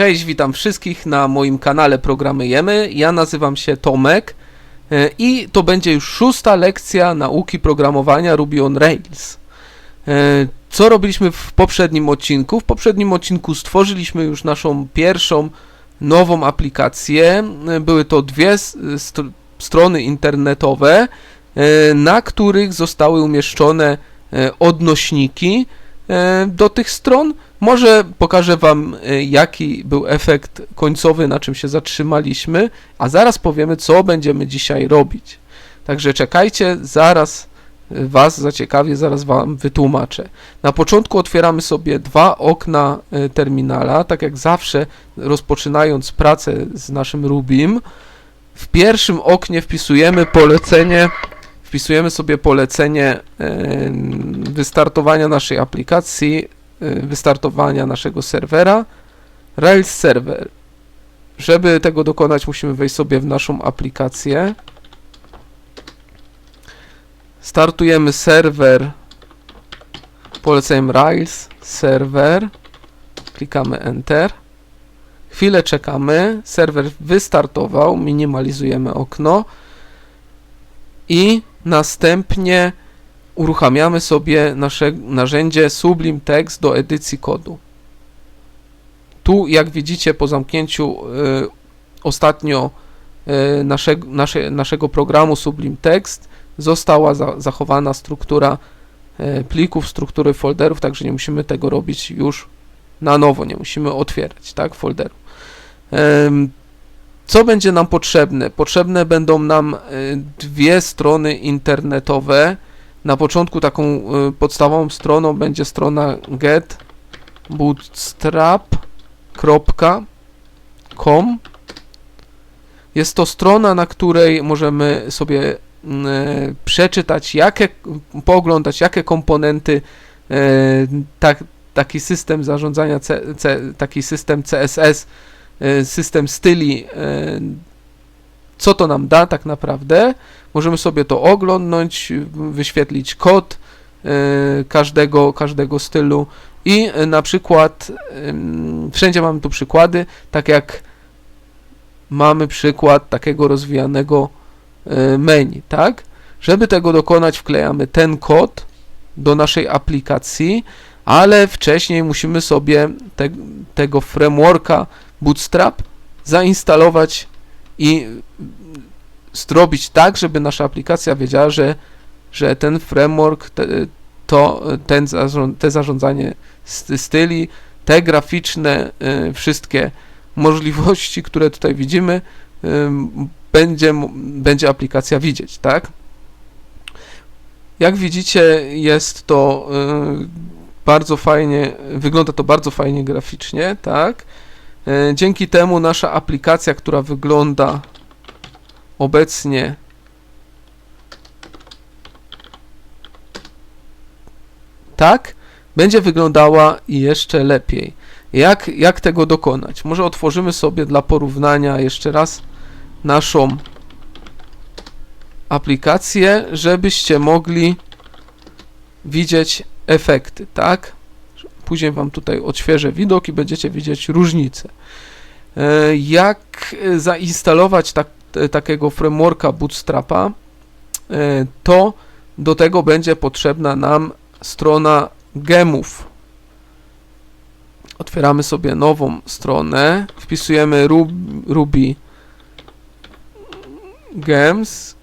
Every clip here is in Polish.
Cześć, witam wszystkich na moim kanale Programujemy. Ja nazywam się Tomek e, i to będzie już szósta lekcja nauki programowania Ruby on Rails. E, Co robiliśmy w poprzednim odcinku? W poprzednim odcinku stworzyliśmy już naszą pierwszą nową aplikację. E, Były to dwie s- str- strony internetowe, na których zostały umieszczone odnośniki do tych stron. Może pokażę Wam, e, jaki był efekt końcowy, na czym się zatrzymaliśmy, a zaraz powiemy, co będziemy dzisiaj robić. Także czekajcie, zaraz e, Was zaciekawię, zaraz Wam wytłumaczę. Na początku otwieramy sobie dwa okna e, terminala, tak jak zawsze, rozpoczynając pracę z naszym Rubim. W pierwszym oknie wpisujemy polecenie, wpisujemy sobie polecenie wystartowania naszej aplikacji y, wystartowania naszego serwera Rails Server. Żeby tego dokonać, musimy wejść sobie w naszą aplikację. Startujemy serwer poleceniem Rails Server. Klikamy Enter. Chwilę czekamy. Serwer wystartował. Minimalizujemy okno. I następnie uruchamiamy sobie nasze narzędzie Sublime Text do edycji kodu. Tu, jak widzicie, po zamknięciu y, ostatnio y, nasze, nasze, naszego programu Sublime Text została za, zachowana struktura y, plików, struktury folderów, także nie musimy tego robić już na nowo, nie musimy otwierać tak, folderu. Ym, co będzie nam potrzebne? Potrzebne będą nam y, dwie strony internetowe, na początku taką y, podstawową stroną będzie strona getbootstrap.com. Jest to strona, na której możemy sobie mm, e, przeczytać, jakie, pooglądać, jakie komponenty e, tak, taki system zarządzania, C, C, taki system CSS, e, system styli, co to nam da tak naprawdę. Możemy sobie to oglądnąć, wyświetlić kod e, każdego, każdego stylu i e, na przykład wszędzie mamy tu przykłady, tak jak mamy przykład takiego rozwijanego e, menu, tak? Żeby tego dokonać, wklejamy ten kod do naszej aplikacji, ale wcześniej musimy sobie te, tego frameworka Bootstrap zainstalować i zrobić tak, żeby nasza aplikacja wiedziała, że, że ten framework, te, to ten zarząd, te zarządzanie sty- styli, te graficzne y, wszystkie możliwości, które tutaj widzimy, y, będzie, będzie aplikacja widzieć, tak? Jak widzicie, jest to y, bardzo fajnie, wygląda to bardzo fajnie graficznie, tak? Y, Dzięki temu nasza aplikacja, która wygląda obecnie tak, będzie wyglądała jeszcze lepiej. Jak, jak tego dokonać? Może otworzymy sobie dla porównania jeszcze raz naszą aplikację, żebyście mogli widzieć efekty, tak? Później Wam tutaj odświeżę widok i będziecie widzieć różnicę. E, Jak e, zainstalować tak, takiego frameworka Bootstrapa, e, to do tego będzie potrzebna nam strona gemów. Otwieramy sobie nową stronę, wpisujemy rub, ruby gems.org.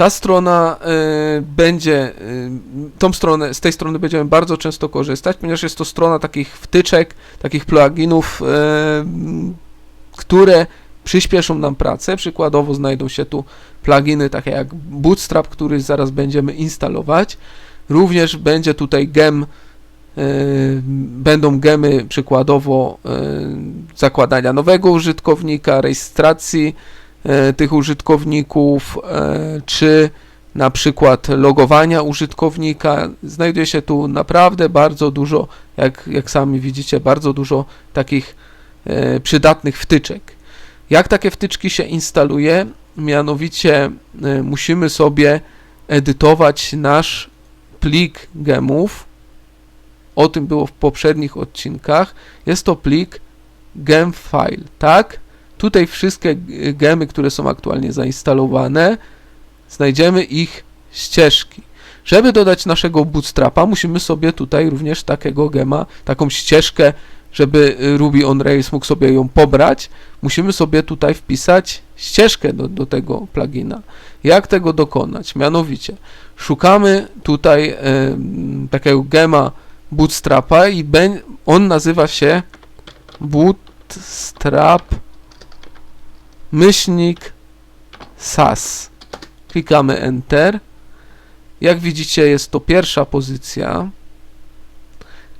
Ta strona y, będzie, y, tą stronę, z tej strony będziemy bardzo często korzystać, ponieważ jest to strona takich wtyczek, takich pluginów, y, które przyspieszą nam pracę. Przykładowo znajdą się tu pluginy takie jak Bootstrap, który zaraz będziemy instalować. Również będzie tutaj gem, y, będą gemy przykładowo y, zakładania nowego użytkownika, rejestracji tych użytkowników, e, czy na przykład logowania użytkownika. Znajduje się tu naprawdę bardzo dużo, jak, jak sami widzicie, bardzo dużo takich e, przydatnych wtyczek. Jak takie wtyczki się instaluje? Mianowicie e, musimy sobie edytować nasz plik gemów. O tym było w poprzednich odcinkach. Jest to plik gemfile, tak? Tutaj wszystkie gemy, które są aktualnie zainstalowane, znajdziemy ich ścieżki. Żeby dodać naszego bootstrapa, musimy sobie tutaj również takiego gema, taką ścieżkę, żeby y, Ruby on Rails mógł sobie ją pobrać, musimy sobie tutaj wpisać ścieżkę do, do tego plugina. Jak tego dokonać? Mianowicie, szukamy tutaj em, takiego gema bootstrapa i on nazywa się bootstrap myślnik sas. Klikamy Enter. Jak widzicie, jest to pierwsza pozycja.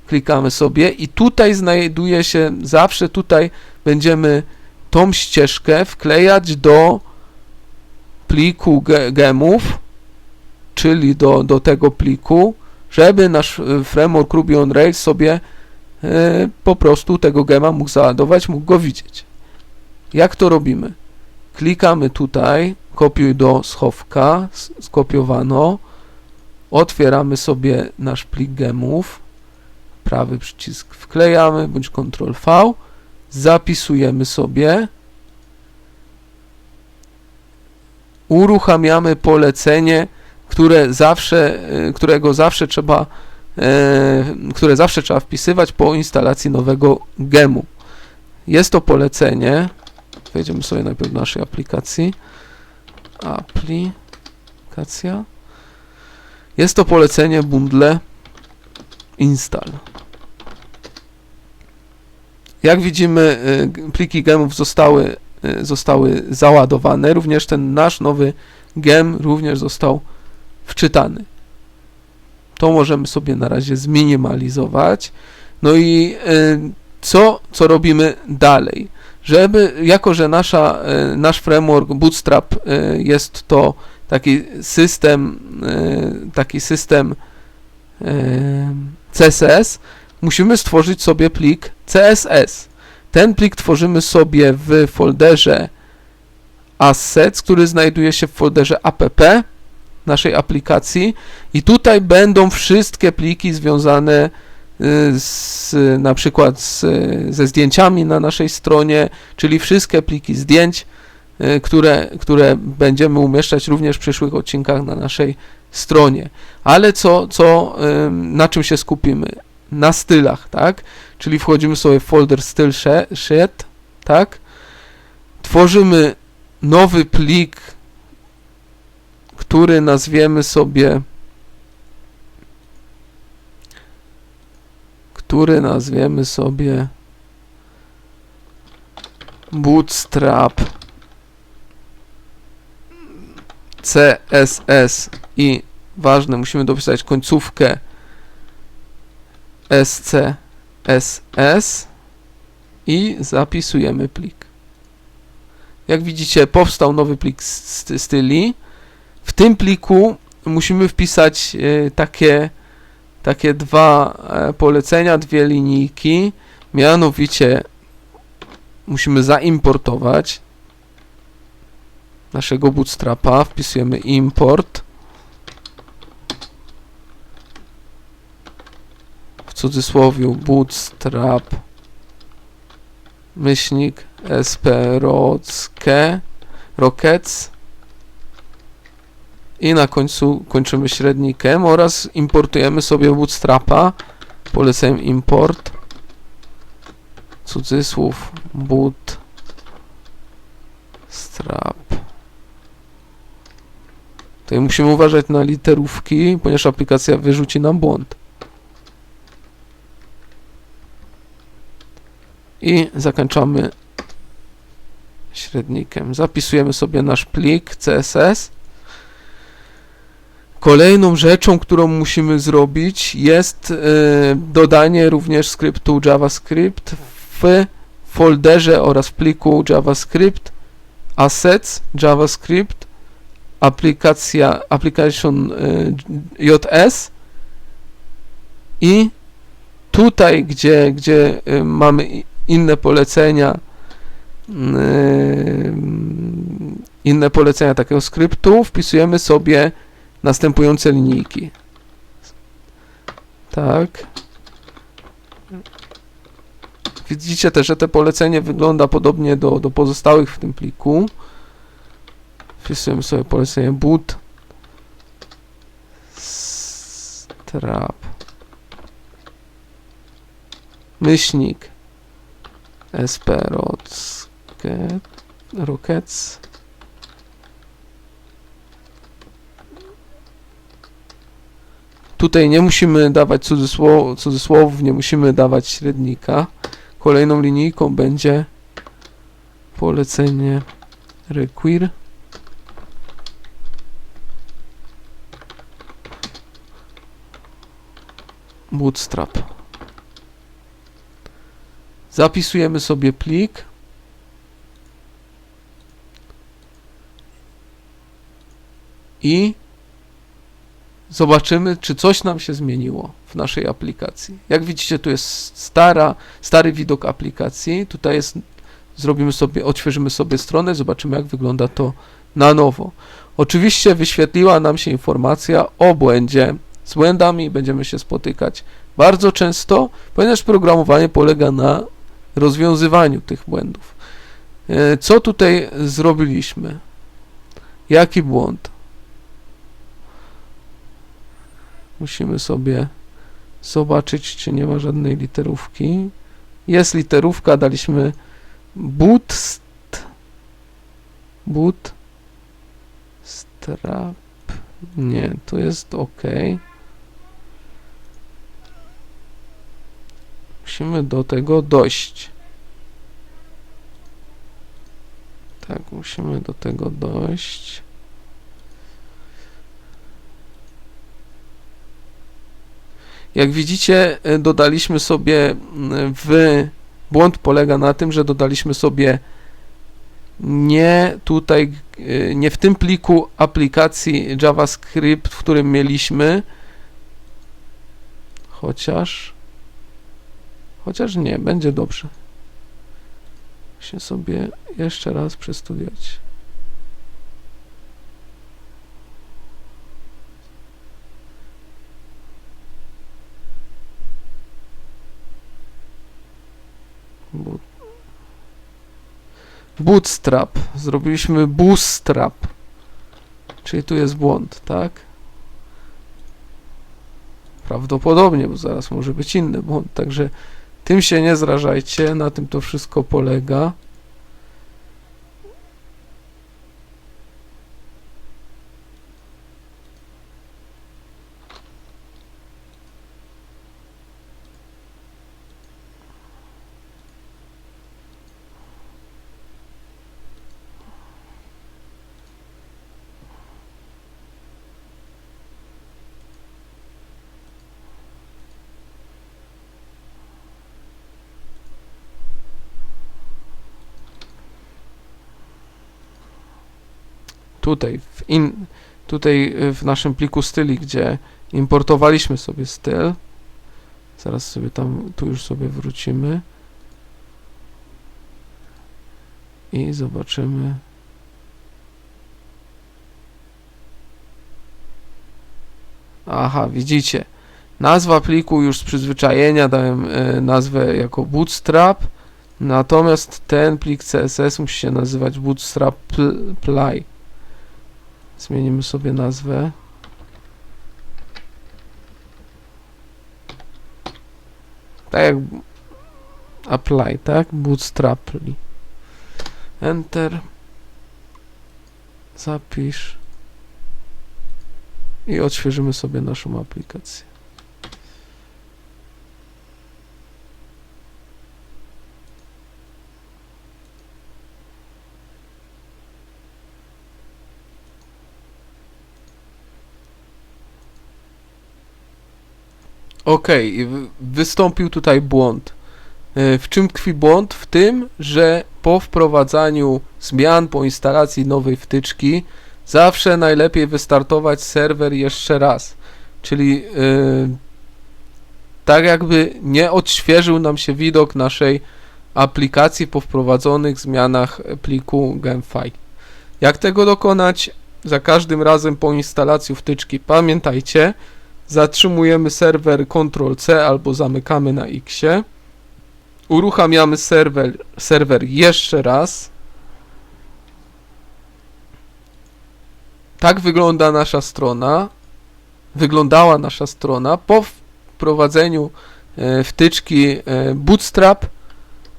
Klikamy sobie i tutaj znajduje się, zawsze tutaj będziemy tą ścieżkę wklejać do pliku ge- gemów, czyli do, do tego pliku, żeby nasz e, framework Ruby on Rails sobie e, po prostu tego gema mógł załadować, mógł go widzieć. Jak to robimy? Klikamy tutaj, kopiuj do schowka, skopiowano, otwieramy sobie nasz plik gemów, prawy przycisk wklejamy, bądź Ctrl V, zapisujemy sobie, uruchamiamy polecenie, które zawsze, y, którego zawsze trzeba, e, które zawsze trzeba wpisywać po instalacji nowego gemu. Jest to polecenie, wejdziemy sobie najpierw do naszej aplikacji, aplikacja, jest to polecenie bundle install. Jak widzimy, y, pliki gemów zostały, y, zostały załadowane. Również ten nasz nowy gem również został wczytany. To możemy sobie na razie zminimalizować. No i y, co, co robimy dalej? Żeby, jako że nasza, y, nasz framework Bootstrap y, jest to taki system, y, taki system CSS, musimy stworzyć sobie plik CSS. Ten plik tworzymy sobie w folderze assets, który znajduje się w folderze app naszej aplikacji i tutaj będą wszystkie pliki związane y, z, na przykład z, ze zdjęciami na naszej stronie, czyli wszystkie pliki zdjęć, y, które, które będziemy umieszczać również w przyszłych odcinkach na naszej stronie. Ale co, co, na czym się skupimy? Na stylach, tak? Czyli wchodzimy sobie w folder styl she- sheet, tak? Tworzymy nowy plik, który nazwiemy sobie który nazwiemy sobie bootstrap CSS i ważne, musimy dopisać końcówkę SCSS i zapisujemy plik. Jak widzicie, powstał nowy plik st- styli. W tym pliku musimy wpisać e, takie, takie dwa e, polecenia, dwie linijki. Mianowicie musimy zaimportować naszego bootstrapa. Wpisujemy import. W cudzysłowie bootstrap myślnik sprocke rockets i na końcu kończymy średnikiem oraz importujemy sobie bootstrapa poleceniem import cudzysłów bootstrap tutaj musimy uważać na literówki ponieważ aplikacja wyrzuci nam błąd i zakończamy średnikiem. Zapisujemy sobie nasz plik CSS. Kolejną rzeczą, którą musimy zrobić jest e, dodanie również skryptu JavaScript w folderze oraz w pliku JavaScript assets JavaScript aplikacja application e, JS i tutaj, gdzie, gdzie e, mamy inne polecenia, inne polecenia takiego skryptu, wpisujemy sobie następujące linijki. Tak. Widzicie też, że te polecenie wygląda podobnie do, do pozostałych w tym pliku. Wpisujemy sobie polecenie boot strap myślnik sp rocket, rockets Tutaj nie musimy dawać cudzysłow, cudzysłowów, nie musimy dawać średnika. Kolejną linijką będzie polecenie require bootstrap. Zapisujemy sobie plik. I zobaczymy, czy coś nam się zmieniło w naszej aplikacji. Jak widzicie, tu jest stara, stary widok aplikacji. Tutaj jest, zrobimy sobie, odświeżymy sobie stronę, zobaczymy, jak wygląda to na nowo. Oczywiście wyświetliła nam się informacja o błędzie. Z błędami będziemy się spotykać bardzo często, ponieważ programowanie polega na rozwiązywaniu tych błędów. E, Co tutaj zrobiliśmy? Jaki błąd? Musimy sobie zobaczyć, czy nie ma żadnej literówki. Jest literówka, daliśmy boot, boot, strap, nie, to jest ok. Musimy do tego dojść. Tak, musimy do tego dojść. Jak widzicie, e, dodaliśmy sobie w błąd polega na tym, że dodaliśmy sobie nie tutaj, e, nie w tym pliku aplikacji JavaScript, w którym mieliśmy, chociaż chociaż nie, będzie dobrze. Muszę sobie jeszcze raz przestudiować. Bootstrap. Zrobiliśmy bootstrap. Czyli tu jest błąd, tak? Prawdopodobnie, bo zaraz może być inny błąd, także tym się nie zrażajcie, na tym to wszystko polega. Tutaj w, in, tutaj y, w naszym pliku styli, gdzie importowaliśmy sobie styl. Zaraz sobie tam, tu już sobie wrócimy. I zobaczymy. Aha, widzicie. Nazwa pliku już z przyzwyczajenia dałem y, nazwę jako bootstrap. Natomiast ten plik CSS musi się nazywać bootstrap ply. Zmienimy sobie nazwę. Tak jak apply, tak? Bootstraply. Enter. Zapisz. I odświeżymy sobie naszą aplikację. Okej, okay, wystąpił tutaj błąd. E, w czym tkwi błąd? W tym, że po wprowadzaniu zmian, po instalacji nowej wtyczki, zawsze najlepiej wystartować serwer jeszcze raz. Czyli yy, tak jakby nie odświeżył nam się widok naszej aplikacji po wprowadzonych zmianach pliku GameFi. Jak tego dokonać? za każdym razem po instalacji wtyczki pamiętajcie, zatrzymujemy serwer Ctrl-C albo zamykamy na X. Uruchamiamy serwer, serwer jeszcze raz. Tak wygląda nasza strona. Wyglądała nasza strona po wprowadzeniu e, wtyczki e, Bootstrap.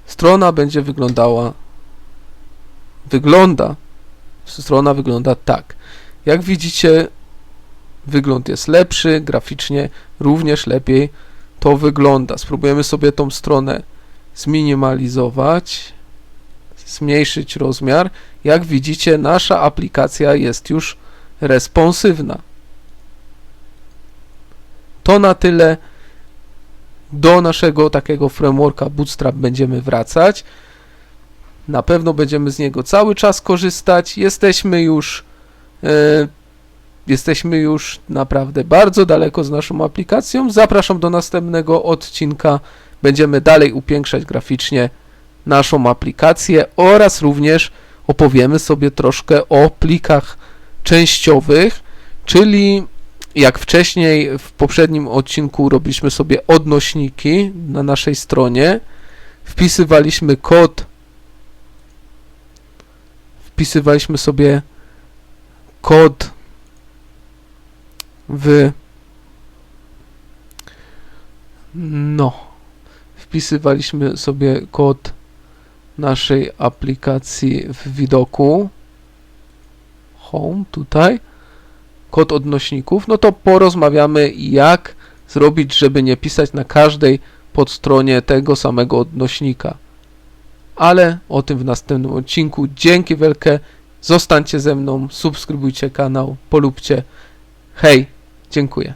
Strona będzie wyglądała. Wygląda. Strona wygląda tak. Jak widzicie, wygląd jest lepszy, graficznie również lepiej to wygląda. Spróbujemy sobie tą stronę zminimalizować, zmniejszyć rozmiar. Jak widzicie, nasza aplikacja jest już responsywna. To na tyle. Do naszego takiego frameworka Bootstrap będziemy wracać. Na pewno będziemy z niego cały czas korzystać. Jesteśmy już e, jesteśmy już naprawdę bardzo daleko z naszą aplikacją. Zapraszam do następnego odcinka. Będziemy dalej upiększać graficznie naszą aplikację oraz również opowiemy sobie troszkę o plikach częściowych, czyli jak wcześniej w poprzednim odcinku robiliśmy sobie odnośniki na naszej stronie, wpisywaliśmy kod, wpisywaliśmy sobie kod w no. Wpisywaliśmy sobie kod naszej aplikacji w widoku. Home tutaj. Kod odnośników. No to porozmawiamy jak zrobić żeby nie pisać na każdej podstronie tego samego odnośnika. Ale o tym w następnym odcinku. Dzięki wielkie. Zostańcie ze mną. Subskrybujcie kanał. Polubcie. Hej, dziękuję.